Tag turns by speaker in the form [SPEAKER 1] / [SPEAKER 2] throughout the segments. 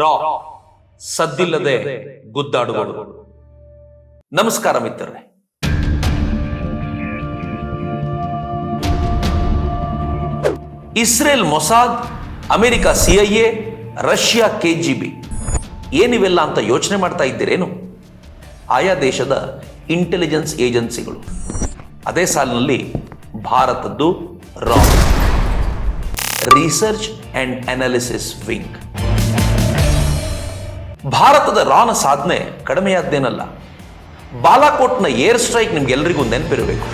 [SPEAKER 1] ರಾ, ಸದ್ದಿಲ್ಲದೆ ಗುದ್ದಾಡುವಳು. ನಮಸ್ಕಾರ ಮಿತ್ರರೇ. Israel Mossad, America CIA Russia KGB ಏನಿವೆಲ್ಲ ಅಂತ ಯೋಚನೆ ಮಾಡ್ತಾ ಇದ್ದೀರೇನು? ಆಯಾ ದೇಶದ ಇಂಟೆಲಿಜೆನ್ಸ್ ಏಜೆನ್ಸಿಗಳು. ಅದೇ ಸಾಲಿನಲ್ಲಿ ಭಾರತದ್ದು ರಾ. Research and analysis wing. ಭಾರತದ ರಾನ ಸಾಧನೆ ಕಡಿಮೆಯಾದ್ದೇನಲ್ಲ ಬಾಲಾಕೋಟ್ನ ಏರ್ ಸ್ಟ್ರೈಕ್ ನಿಮ್ಗೆಲ್ರಿಗೂ ನೆನಪಿರಬೇಕು.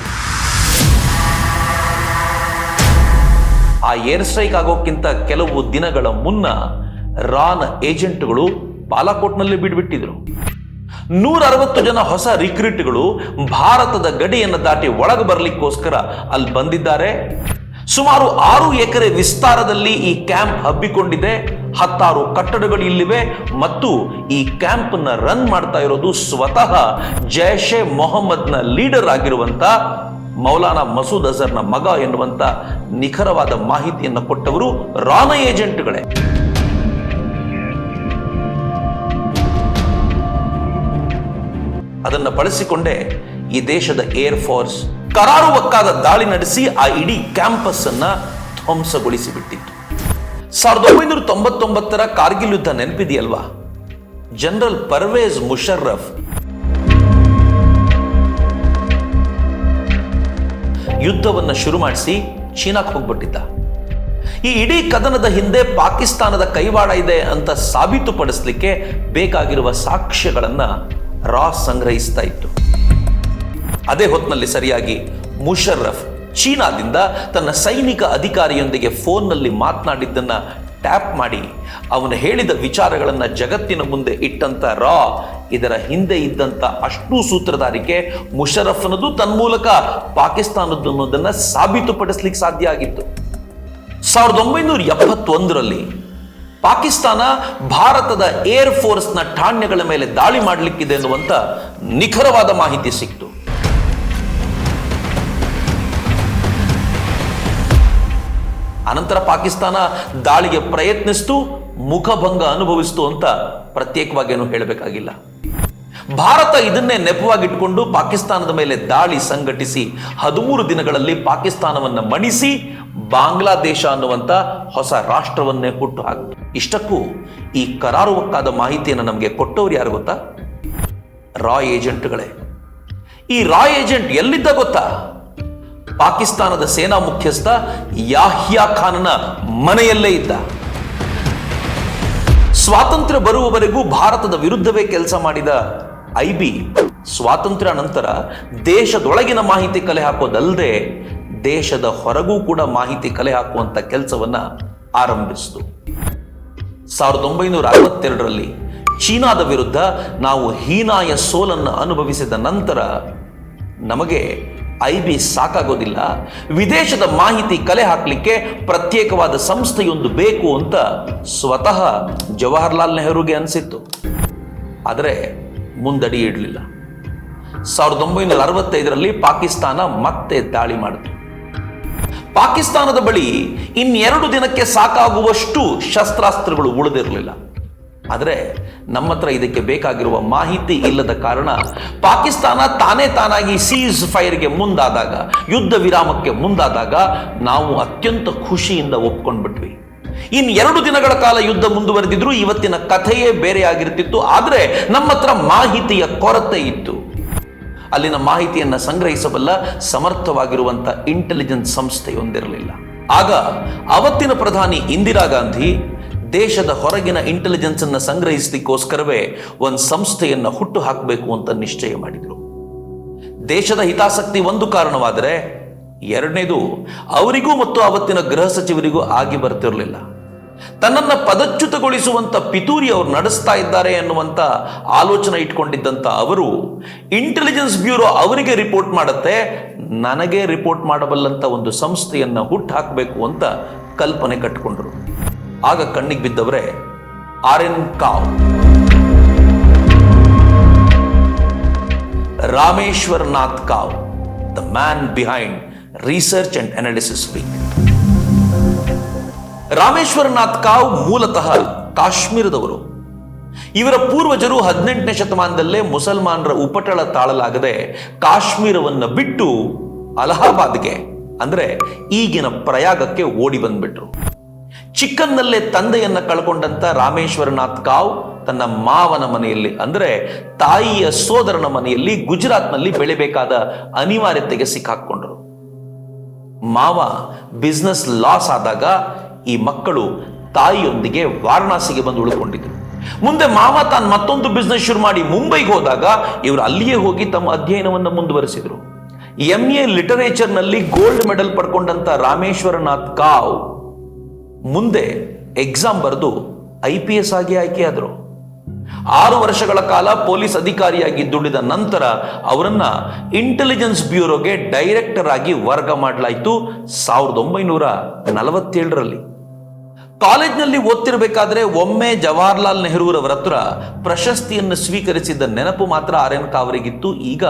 [SPEAKER 1] ಆ ಏರ್ ಸ್ಟ್ರೈಕ್ ಆಗೋಕ್ಕಿಂತ ಕೆಲವು ದಿನಗಳ ಮುನ್ನ ರಾನ್ ಏಜೆಂಟ್ಗಳು ಬಾಲಾಕೋಟ್ನಲ್ಲಿ ಬಿಡ್ಬಿಟ್ಟಿದ್ರು. ನೂರ ಅರವತ್ತು ಜನ ಹೊಸ ರಿಕ್ರೂಟ್ಗಳು ಭಾರತದ ಗಡಿಯನ್ನು ದಾಟಿ ಒಳಗೆ ಬರಲಿಕ್ಕೋಸ್ಕರ ಅಲ್ಲಿ ಬಂದಿದ್ದಾರೆ. ಸುಮಾರು ಆರು ಎಕರೆ ವಿಸ್ತಾರದಲ್ಲಿ ಈ ಕ್ಯಾಂಪ್ ಹಬ್ಬಿಕೊಂಡಿದೆ. ಹತ್ತಾರು ಕಟ್ಟಡಗಳು ಇಲ್ಲಿವೆ ಮತ್ತು ಈ ಕ್ಯಾಂಪ್ನ ರನ್ ಮಾಡ್ತಾ ಇರೋದು ಸ್ವತಃ ಜೈಷೆ ಮೊಹಮ್ಮದ್ನ ಲೀಡರ್ ಆಗಿರುವಂತ ಮೌಲಾನಾ ಮಸೂದ್ ಅಜರ್ನ ಮಗ ಎನ್ನುವಂತ ನಿಖರವಾದ ಮಾಹಿತಿಯನ್ನು ಕೊಟ್ಟವರು ರಾನ ಏಜೆಂಟ್ಗಳೇ. ಅದನ್ನು ಬಳಸಿಕೊಂಡೇ ಈ ದೇಶದ ಏರ್ ಫೋರ್ಸ್ ಕರಾರುವಕ್ಕಾದ ದಾಳಿ ನಡೆಸಿ ಆ ಇಡೀ ಕ್ಯಾಂಪಸ್ ಅನ್ನ ಧ್ವಂಸಗೊಳಿಸಿ ಬಿಟ್ಟಿತ್ತು ಸಾವಿರದ ಒಂಬೈನೂರ ತೊಂಬತ್ತೊಂಬತ್ತರ ಕಾರ್ಗಿಲ್ ಯುದ್ಧ ನೆನಪಿದೆಯಲ್ವಾ? ಜನರಲ್ ಪರ್ವೇಜ್ ಮುಷರ್ರಫ್. ಯುದ್ಧವನ್ನು ಶುರು ಮಾಡಿಸಿ ಚೀನಾಕ್ಕೆ ಹೋಗ್ಬಿಟ್ಟಿದ್ದ. ಈ ಇಡೀ ಕದನದ ಹಿಂದೆ ಪಾಕಿಸ್ತಾನದ ಕೈವಾಡ ಇದೆ ಅಂತ ಸಾಬೀತುಪಡಿಸಲಿಕ್ಕೆ ಬೇಕಾಗಿರುವ ಸಾಕ್ಷ್ಯಗಳನ್ನ ರಾ ಸಂಗ್ರಹಿಸ್ತಾ ಇತ್ತು. ಅದೇ ಹೊತ್ತಿನಲ್ಲಿ ಸರಿಯಾಗಿ ಮುಷರ್ರಫ್ ಚೀನಾದಿಂದ ತನ್ನ ಸೈನಿಕ ಅಧಿಕಾರಿಯೊಂದಿಗೆ ಫೋನ್ನಲ್ಲಿ ಮಾತನಾಡಿದ್ದನ್ನು ಟ್ಯಾಪ್ ಮಾಡಿ ಅವನು ಹೇಳಿದ ವಿಚಾರಗಳನ್ನು ಜಗತ್ತಿನ ಮುಂದೆ ಇಟ್ಟಂತ ರಾ, ಇದರ ಹಿಂದೆ ಇದ್ದಂಥ ಅಷ್ಟೂ ಸೂತ್ರಧಾರಿಕೆ ಮುಷರಫ್ನದು ತನ್ಮೂಲಕ ಪಾಕಿಸ್ತಾನದ್ದು ಅನ್ನೋದನ್ನು ಸಾಬೀತುಪಡಿಸ್ಲಿಕ್ಕೆ ಸಾಧ್ಯ ಆಗಿತ್ತು. ಸಾವಿರದ ಒಂಬೈನೂರ ಎಪ್ಪತ್ತೊಂದರಲ್ಲಿ ಪಾಕಿಸ್ತಾನ ಭಾರತದ ಏರ್ ಫೋರ್ಸ್ನ ಠಾಣ್ಯಗಳ ಮೇಲೆ ದಾಳಿ ಮಾಡಲಿಕ್ಕಿದೆ ಎನ್ನುವಂಥ ನಿಖರವಾದ ಮಾಹಿತಿ ಸಿಕ್ತು ಅನಂತರ ಪಾಕಿಸ್ತಾನ ದಾಳಿಗೆ ಪ್ರಯತ್ನಿಸ್ತು, ಮುಖಭಂಗ ಅನುಭವಿಸ್ತು ಅಂತ ಪ್ರತ್ಯೇಕವಾಗಿ ಏನು ಹೇಳಬೇಕಾಗಿಲ್ಲ. ಭಾರತ ಇದನ್ನೇ ನೆಪವಾಗಿಟ್ಕೊಂಡು ಪಾಕಿಸ್ತಾನದ ಮೇಲೆ ದಾಳಿ ಸಂಘಟಿಸಿ, ಹದಿಮೂರು ದಿನಗಳಲ್ಲಿ ಪಾಕಿಸ್ತಾನವನ್ನು ಮಣಿಸಿ, ಬಾಂಗ್ಲಾದೇಶ ಅನ್ನುವಂಥ ಹೊಸ ರಾಷ್ಟ್ರವನ್ನೇ ಹುಟ್ಟು ಹಾಕಿತು. ಇಷ್ಟಕ್ಕೂ ಈ ಕರಾರುವಕ್ಕಾದ ಮಾಹಿತಿಯನ್ನು ನಮಗೆ ಕೊಟ್ಟವ್ರು ಯಾರು ಗೊತ್ತಾ? ರಾ ಏಜೆಂಟ್ಗಳೇ. ಈ ರಾ ಏಜೆಂಟ್ ಎಲ್ಲಿದ್ದ ಗೊತ್ತಾ? ಪಾಕಿಸ್ತಾನದ ಸೇನಾ ಮುಖ್ಯಸ್ಥ ಯಾಹ್ಯಾ ಖಾನ್ನ ಮನೆಯಲ್ಲೇ ಇದ್ದ. ಸ್ವಾತಂತ್ರ್ಯ ಬರುವವರೆಗೂ ಭಾರತದ ವಿರುದ್ಧವೇ ಕೆಲಸ ಮಾಡಿದ ಐಬಿ, ಸ್ವಾತಂತ್ರ್ಯ ನಂತರ ದೇಶದೊಳಗಿನ ಮಾಹಿತಿ ಕಲೆ ಹಾಕೋದಲ್ಲದೆ ದೇಶದ ಹೊರಗೂ ಕೂಡ ಮಾಹಿತಿ ಕಲೆ ಹಾಕುವಂತ ಕೆಲಸವನ್ನ ಆರಂಭಿಸಿತು. ಸಾವಿರದ ಒಂಬೈನೂರ ಅರವತ್ತೆರಡರಲ್ಲಿ ಚೀನಾದ ವಿರುದ್ಧ ನಾವು ಹೀನಾಯ ಸೋಲನ್ನು ಅನುಭವಿಸಿದ ನಂತರ ನಮಗೆ ಐ ಬಿ ಸಾಕಾಗೋದಿಲ್ಲ. ವಿದೇಶದ ಮಾಹಿತಿ ಕಲೆ ಹಾಕಲಿಕ್ಕೆ ಪ್ರತ್ಯೇಕವಾದ ಸಂಸ್ಥೆಯೊಂದು ಬೇಕು ಅಂತ ಸ್ವತಃ ಜವಾಹರ್ಲಾಲ್ ನೆಹರುಗೆ ಅನಿಸಿತ್ತು. ಆದರೆ ಮುಂದಡಿ ಇಡಲಿಲ್ಲ. ಸಾವಿರದ ಒಂಬೈನೂರ ಅರವತ್ತೈದರಲ್ಲಿ ಪಾಕಿಸ್ತಾನ ಮತ್ತೆ ದಾಳಿ ಮಾಡಿತು. ಪಾಕಿಸ್ತಾನದ ಬಳಿ ಇನ್ನೆರಡು ದಿನಕ್ಕೆ ಸಾಕಾಗುವಷ್ಟು ಶಸ್ತ್ರಾಸ್ತ್ರಗಳು ಉಳಿದಿರಲಿಲ್ಲ. ಆದರೆ ನಮ್ಮ ಹತ್ರ ಇದಕ್ಕೆ ಬೇಕಾಗಿರುವ ಮಾಹಿತಿ ಇಲ್ಲದ ಕಾರಣ ಪಾಕಿಸ್ತಾನ ತಾನೇ ತಾನಾಗಿ ಸೀಸ್ ಫೈರ್ಗೆ ಮುಂದಾದಾಗ, ಯುದ್ಧ ವಿರಾಮಕ್ಕೆ ಮುಂದಾದಾಗ ನಾವು ಅತ್ಯಂತ ಖುಷಿಯಿಂದ ಒಪ್ಕೊಂಡ್ಬಿಟ್ವಿ. ಇನ್ ಎರಡು ದಿನಗಳ ಕಾಲ ಯುದ್ಧ ಮುಂದುವರೆದಿದ್ರು ಇವತ್ತಿನ ಕಥೆಯೇ ಬೇರೆ ಆಗಿರ್ತಿತ್ತು, ಆದರೆ ನಮ್ಮ ಹತ್ರ ಮಾಹಿತಿಯ ಕೊರತೆ ಇತ್ತು. ಅಲ್ಲಿನ ಮಾಹಿತಿಯನ್ನು ಸಂಗ್ರಹಿಸಬಲ್ಲ ಸಮರ್ಥವಾಗಿರುವಂಥ ಇಂಟೆಲಿಜೆನ್ಸ್ ಸಂಸ್ಥೆಯೊಂದಿರಲಿಲ್ಲ. ಆಗ ಅವತ್ತಿನ ಪ್ರಧಾನಿ ಇಂದಿರಾ ಗಾಂಧಿ ದೇಶದ ಹೊರಗಿನ ಇಂಟೆಲಿಜೆನ್ಸ್ ಅನ್ನು ಸಂಗ್ರಹಿಸಲಿಕ್ಕೋಸ್ಕರವೇ ಒಂದು ಸಂಸ್ಥೆಯನ್ನು ಹುಟ್ಟು ಹಾಕಬೇಕು ಅಂತ ನಿಶ್ಚಯ ಮಾಡಿದರು. ದೇಶದ ಹಿತಾಸಕ್ತಿ ಒಂದು ಕಾರಣವಾದರೆ ಎರಡನೇದು, ಅವರಿಗೂ ಮತ್ತು ಅವತ್ತಿನ ಗೃಹ ಸಚಿವರಿಗೂ ಆಗಿ ಬರ್ತಿರಲಿಲ್ಲ. ತನ್ನನ್ನು ಪದಚ್ಯುತಗೊಳಿಸುವಂತ ಪಿತೂರಿ ಅವರು ನಡೆಸ್ತಾ ಇದ್ದಾರೆ ಎನ್ನುವಂತ ಆಲೋಚನೆ ಇಟ್ಕೊಂಡಿದ್ದಂತ ಅವರು ಇಂಟೆಲಿಜೆನ್ಸ್ ಬ್ಯೂರೋ ಅವರಿಗೆ ರಿಪೋರ್ಟ್ ಮಾಡುತ್ತೆ, ನನಗೆ ರಿಪೋರ್ಟ್ ಮಾಡಬಲ್ಲಂತ ಒಂದು ಸಂಸ್ಥೆಯನ್ನ ಹುಟ್ಟು ಹಾಕಬೇಕು ಅಂತ ಕಲ್ಪನೆ ಕಟ್ಟಿಕೊಂಡ್ರು ಆಗ ಕಣ್ಣಿಗೆ ಬಿದ್ದವರೇ R N Kao. Rameshwar Nath Kao the man behind research and analysis wing Rameshwarnath Kao ಮೂಲತಃ ಕಾಶ್ಮೀರದವರು. ಇವರ ಪೂರ್ವಜರು ಹದಿನೆಂಟನೇ ಶತಮಾನದಲ್ಲೇ ಮುಸಲ್ಮಾನರ ಉಪಟಳ ತಾಳಲಾಗದೆ ಕಾಶ್ಮೀರವನ್ನು ಬಿಟ್ಟು ಅಲಹಾಬಾದ್ಗೆ, ಅಂದ್ರೆ ಈಗಿನ ಪ್ರಯಾಗಕ್ಕೆ ಓಡಿ ಬಂದ್ಬಿಟ್ರು. ಚಿಕ್ಕನ್ನಲ್ಲೇ ತಂದೆಯನ್ನ ಕಳ್ಕೊಂಡಂತ ರಾಮೇಶ್ವರನಾಥ್ ಕಾವ್ ತನ್ನ ಮಾವನ ಮನೆಯಲ್ಲಿ, ಅಂದ್ರೆ ತಾಯಿಯ ಸೋದರನ ಮನೆಯಲ್ಲಿ ಗುಜರಾತ್ನಲ್ಲಿ ಬೆಳಿಬೇಕಾದ ಅನಿವಾರ್ಯತೆಗೆ ಸಿಕ್ಕಾಕೊಂಡ್ರು ಮಾವ ಬಿಸ್ನೆಸ್ ಲಾಸ್ ಆದಾಗ ಈ ಮಕ್ಕಳು ತಾಯಿಯೊಂದಿಗೆ ವಾರಣಾಸಿಗೆ ಬಂದು ಉಳ್ಕೊಂಡಿದ್ರು. ಮುಂದೆ ಮಾವ ತಾನು ಮತ್ತೊಂದು ಬಿಸ್ನೆಸ್ ಶುರು ಮಾಡಿ ಮುಂಬೈಗೆ ಹೋದಾಗ ಇವರು ಅಲ್ಲಿಯೇ ಹೋಗಿ ತಮ್ಮ ಅಧ್ಯಯನವನ್ನು ಮುಂದುವರೆಸಿದರು. ಎಂ ಎ ಲಿಟರೇಚರ್ನಲ್ಲಿ ಗೋಲ್ಡ್ ಮೆಡಲ್ ಪಡ್ಕೊಂಡಂತ ರಾಮೇಶ್ವರನಾಥ್ ಕಾವ್ ಮುಂದೆ ಎಕ್ಸಾಮ್ ಬರೆದು ಐ ಪಿ ಎಸ್ ಆಗಿ ಆಯ್ಕೆಯಾದರು ಆರು ವರ್ಷಗಳ ಕಾಲ ಪೊಲೀಸ್ ಅಧಿಕಾರಿಯಾಗಿ ದುಡಿದ ನಂತರ ಅವರನ್ನ ಇಂಟೆಲಿಜೆನ್ಸ್ ಬ್ಯೂರೋಗೆ ಡೈರೆಕ್ಟರ್ ಆಗಿ ವರ್ಗ ಮಾಡಲಾಯಿತು ಸಾವಿರದ ಒಂಬೈನೂರ ನಲವತ್ತೇಳರಲ್ಲಿ. ಕಾಲೇಜ್ನಲ್ಲಿ ಓದ್ತಿರಬೇಕಾದ್ರೆ ಒಮ್ಮೆ ಜವಾಹರ್ಲಾಲ್ ನೆಹರೂರವರ ಹತ್ರ ಪ್ರಶಸ್ತಿಯನ್ನು ಸ್ವೀಕರಿಸಿದ್ದ ನೆನಪು ಮಾತ್ರ ಆರ್ ಎನ್ ಕಾವರಿಗಿತ್ತು. ಈಗ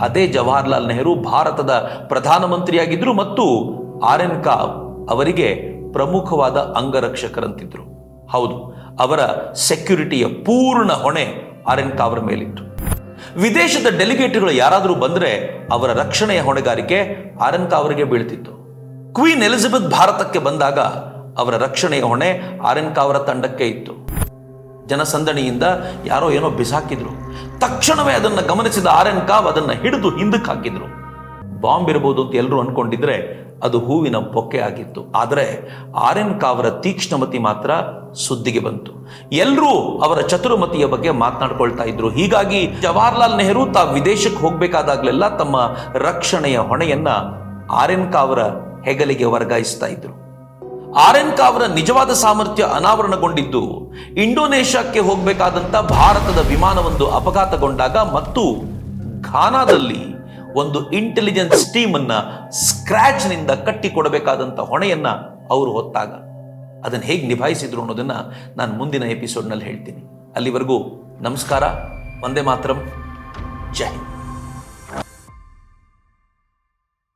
[SPEAKER 1] ಅದೇ ಜವಾಹರ್ಲಾಲ್ ನೆಹರು ಭಾರತದ ಪ್ರಧಾನಮಂತ್ರಿಯಾಗಿದ್ದರು ಮತ್ತು ಆರ್ ಎನ್ ಅವರಿಗೆ ಪ್ರಮುಖವಾದ ಅಂಗರಕ್ಷಕರಂತಿದ್ರು. ಹೌದು, ಅವರ ಸೆಕ್ಯುರಿಟಿಯ ಪೂರ್ಣ ಹೊಣೆ ಆರ್ ಎನ್ ಕಾವರ ಮೇಲಿತ್ತು. ವಿದೇಶದ ಡೆಲಿಗೇಟ್ಗಳು ಯಾರಾದರೂ ಬಂದ್ರೆ ಅವರ ರಕ್ಷಣೆಯ ಹೊಣೆಗಾರಿಕೆ ಆರ್ ಎನ್ ಬೀಳ್ತಿತ್ತು. ಕ್ವೀನ್ ಎಲಿಜಬೆತ್ ಭಾರತಕ್ಕೆ ಬಂದಾಗ ಅವರ ರಕ್ಷಣೆಯ ಹೊಣೆ ಆರ್ ಎನ್ ಕಾವರ ತಂಡಕ್ಕೆ ಇತ್ತು. ಜನಸಂದಣಿಯಿಂದ ಯಾರೋ ಏನೋ ಬಿಸಾಕಿದ್ರು. ತಕ್ಷಣವೇ ಅದನ್ನು ಗಮನಿಸಿದ ಆರ್ ಎನ್ ಕಾವ್ ಅದನ್ನು ಹಿಡಿದು ಹಿಂದಕ್ಕೆ ಹಾಕಿದ್ರು. ಬಾಂಬ್ ಇರಬಹುದು ಅಂತ ಎಲ್ಲರೂ ಅನ್ಕೊಂಡಿದ್ರೆ ಅದು ಹೂವಿನ ಪೊಕ್ಕೆ ಆಗಿತ್ತು. ಆದರೆ ಆರ್ ಎನ್ ಕಾವರ ತೀಕ್ಷ್ಣಮತಿ ಮಾತ್ರ ಸುದ್ದಿಗೆ ಬಂತು. ಎಲ್ಲರೂ ಅವರ ಚತುರಮತಿಯ ಬಗ್ಗೆ ಮಾತನಾಡ್ಕೊಳ್ತಾ ಇದ್ರು. ಹೀಗಾಗಿ ಜವಾಹರ್ಲಾಲ್ ನೆಹರು ತಾವು ವಿದೇಶಕ್ಕೆ ಹೋಗಬೇಕಾದಾಗಲೆಲ್ಲ ತಮ್ಮ ರಕ್ಷಣೆಯ ಹೊಣೆಯನ್ನ ಆರ್ ಎನ್ ಕಾವರ ಹೆಗಲಿಗೆ ವರ್ಗಾಯಿಸ್ತಾ ಇದ್ರು. ಆರ್ ಎನ್ ಕಾವರ ನಿಜವಾದ ಸಾಮರ್ಥ್ಯ ಅನಾವರಣಗೊಂಡಿದ್ದು ಇಂಡೋನೇಷ್ಯಾಕ್ಕೆ ಹೋಗಬೇಕಾದಂತ ಭಾರತದ ವಿಮಾನವೊಂದು ಅಪಘಾತಗೊಂಡಾಗ ಮತ್ತು ಘಾನಾದಲ್ಲಿ ಒಂದು ಇಂಟೆಲಿಜೆನ್ಸ್ ಟೀಮ್ ಅನ್ನ ಸ್ಕ್ರಾಚ್ನಿಂದ ಕಟ್ಟಿ ಕೊಡಬೇಕಾದಂತ ಹೊಣೆಯನ್ನ ಅವರು ಹೊತ್ತಾಗ. ಅದನ್ನು ಹೇಗೆ ನಿಭಾಯಿಸಿದ್ರು ಅನ್ನೋದನ್ನ ನಾನು ಮುಂದಿನ ಎಪಿಸೋಡ್ನಲ್ಲಿ ಹೇಳ್ತೀನಿ. ಅಲ್ಲಿವರೆಗೂ ನಮಸ್ಕಾರ ಒಂದೇ ಮಾತ್ರಂ, ಜೈ